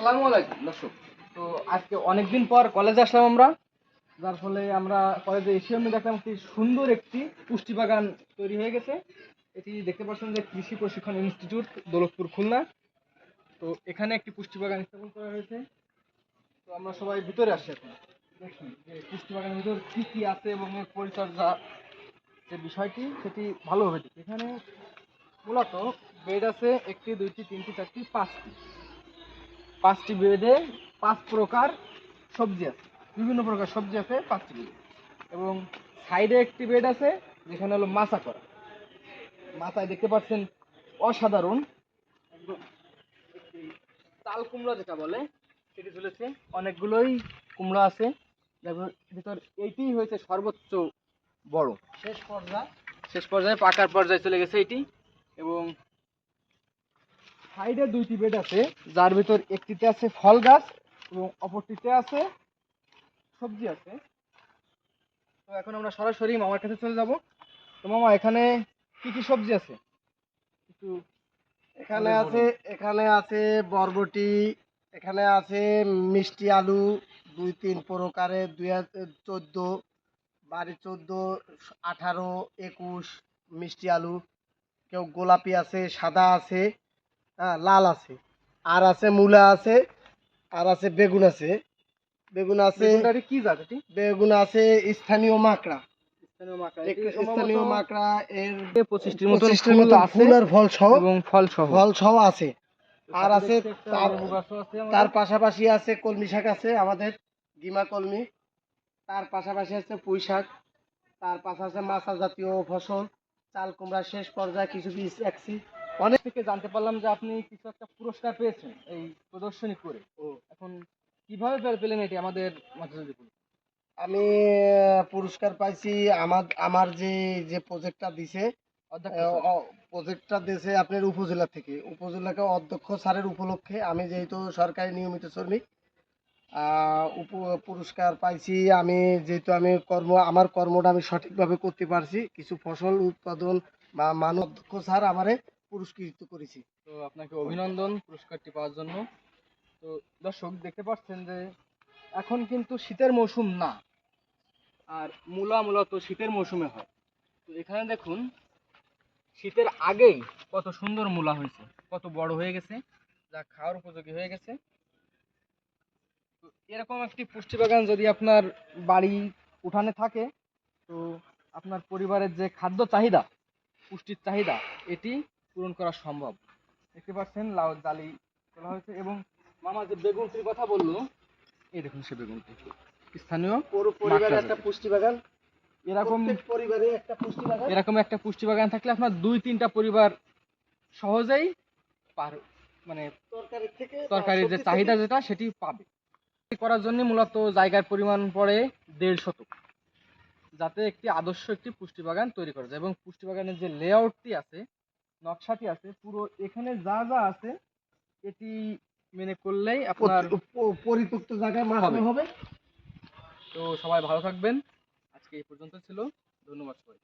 আসসালামু আলাইকুম, দর্শক। তো আজকে অনেকদিন পর কলেজে আসলাম আমরা। যার ফলে আমরা কলেজে এসে আমি দেখলাম একটি সুন্দর একটি পুষ্টি বাগান তৈরি হয়ে গেছে। এটি দেখতে পাচ্ছেন যে কৃষি প্রশিক্ষণ ইনস্টিটিউট, দৌলতপুর, খুলনা। তো এখানে একটি পুষ্টি বাগান স্থাপন করা হয়েছে। তো আমরা সবাই ভিতরে আসছি এখন। দেখি যে পুষ্টি বাগানের ভিতর কী কী আছে এবং এর পরিচর্যা যে বিষয়টি, সেটি ভালোভাবে এখানে মূলত বেড আছে একটি, দুইটি, তিনটি, চারটি, পাঁচটি। পাঁচটি বেডে পাঁচ প্রকার সবজি আছে। বিভিন্ন প্রকার সবজি আছে, পাঁচটি বেডে এবং সাইডে একটি বেড আছে, যেখানে হলো মাছা করা। মাথায় দেখতে পাচ্ছেন অসাধারণ একদম তাল কুমড়া যেটা বলে, সেটি ঝুলেছে অনেকগুলোই কুমড়া আছে। ভিতর এইটিই হয়েছে সর্বোচ্চ বড়। শেষ পর্যায়ে। শেষ পর্যায়ে পাকার পর্যায়ে চলে গেছে এটি। এবং সাইডে দুইটি বেড আছে যার ভিতর একটিতে আছে ফল গাছ এবং অপরটিতে আছে সবজি আছে। তো এখন আমরা সরাসরি মামার কাছে চলে যাব। তো মামা এখানে কি কি সবজি আছে? একটু এখানে আছে এখানে আছে বরবটি এখানে আছে মিষ্টি আলু দুই তিন প্রকারের দুই চোদ্দ বাড়ি চোদ্দ আঠারো একুশ মিষ্টি আলু কেউ গোলাপি আছে সাদা আছে। হ্যাঁ লাল আছে। আর আছে মূলা আছে আর আছে বেগুন আছে। বেগুন আছে কি জাত বেগুন আছে স্থানীয় মাকড়া। স্থানীয় মাকড়া এর পঁচিশটির মতো পঁচিশটির মতো ফুল আর ফল সহ এবং ফল সহ। ফল সহ আছে আর আছে তার পাশাপাশি আছে কলমি শাক আছে আমাদের গিমা কলমি। তার পাশাপাশি আছে পুঁই শাক। তার পাশে আছে মাছা জাতীয় ফসল। চাল কুমড়া শেষ পর্যায়ে কিছু বীজ একসি অনেক থেকে জানতে পারলাম যে আপনি কিছু একটা পুরস্কার পেয়েছেন এই প্রদর্শনী করে। ও। এখন কীভাবে পেলেন এটি আমাদের মাঝে আমি পুরস্কার পাইছি আমার আমার যে যে প্রজেক্টটা দিছে অধ্যক্ষ প্রজেক্টটা দিয়েছে আপনার উপজেলা থেকে। উপজেলাকে অধ্যক্ষ স্যারের উপলক্ষে আমি যেহেতু সরকারি নিয়মিত শ্রমিক উপ- পুরস্কার পাইছি আমি যেহেতু আমি কর্ম আমার কর্মটা আমি সঠিকভাবে করতে পারছি। কিছু ফসল উৎপাদন বা মানব অধ্যক্ষ স্যার আমারে পুরস্কৃত করেছি। তো আপনাকে অভিনন্দন পুরস্কারটি পাওয়ার জন্য। তো দর্শক, দেখতে পাচ্ছেন যে এখন কিন্তু শীতের মৌসুম না, আর মূলা মূলত শীতের মৌসুমে হয়। তো এখানে দেখুন, শীতের আগেই কত সুন্দর মূলা হয়েছে, কত বড় হয়ে গেছে, যা খাওয়ার উপযোগী হয়ে গেছে। তো এরকম একটি পুষ্টি বাগান যদি আপনার বাড়ি উঠানে থাকে, তো আপনার পরিবারের যে খাদ্য চাহিদা, পুষ্টির চাহিদা, এটি পূরণ করা সম্ভব। দেখতে পাচ্ছেন লাউ জালি তোলা হয়েছে এবং মামা যে বেগুনটির কথা বলল এই দেখুন সে বেগুনটি। স্থানীয় পুরো পরিবারে একটা পুষ্টি বাগান। এরকম পরিবারে একটা পুষ্টি বাগান। এরকম একটা পুষ্টি বাগান থাকলে আপনার দুই তিনটা পরিবার সহজেই পার মানে তরকারির থেকে তরকারির যে চাহিদা যেটা সেটি পাবে। করার জন্য মূলত জায়গার পরিমাণ পড়ে দেড় শতক যাতে একটি আদর্শ একটি পুষ্টি বাগান তৈরি করা যায়। এবং পুষ্টি বাগানের যে লেআউটটি আছে নকশাটি আছে পুরো এখানে যা যা আছে এটি মেনে করলেই আপনার প- প- পরিত্যক্ত জায়গায় মাছানো হবে। তো সবাই ভালো থাকবেন। আজকে এই পর্যন্ত ছিল। ধন্যবাদ সবাই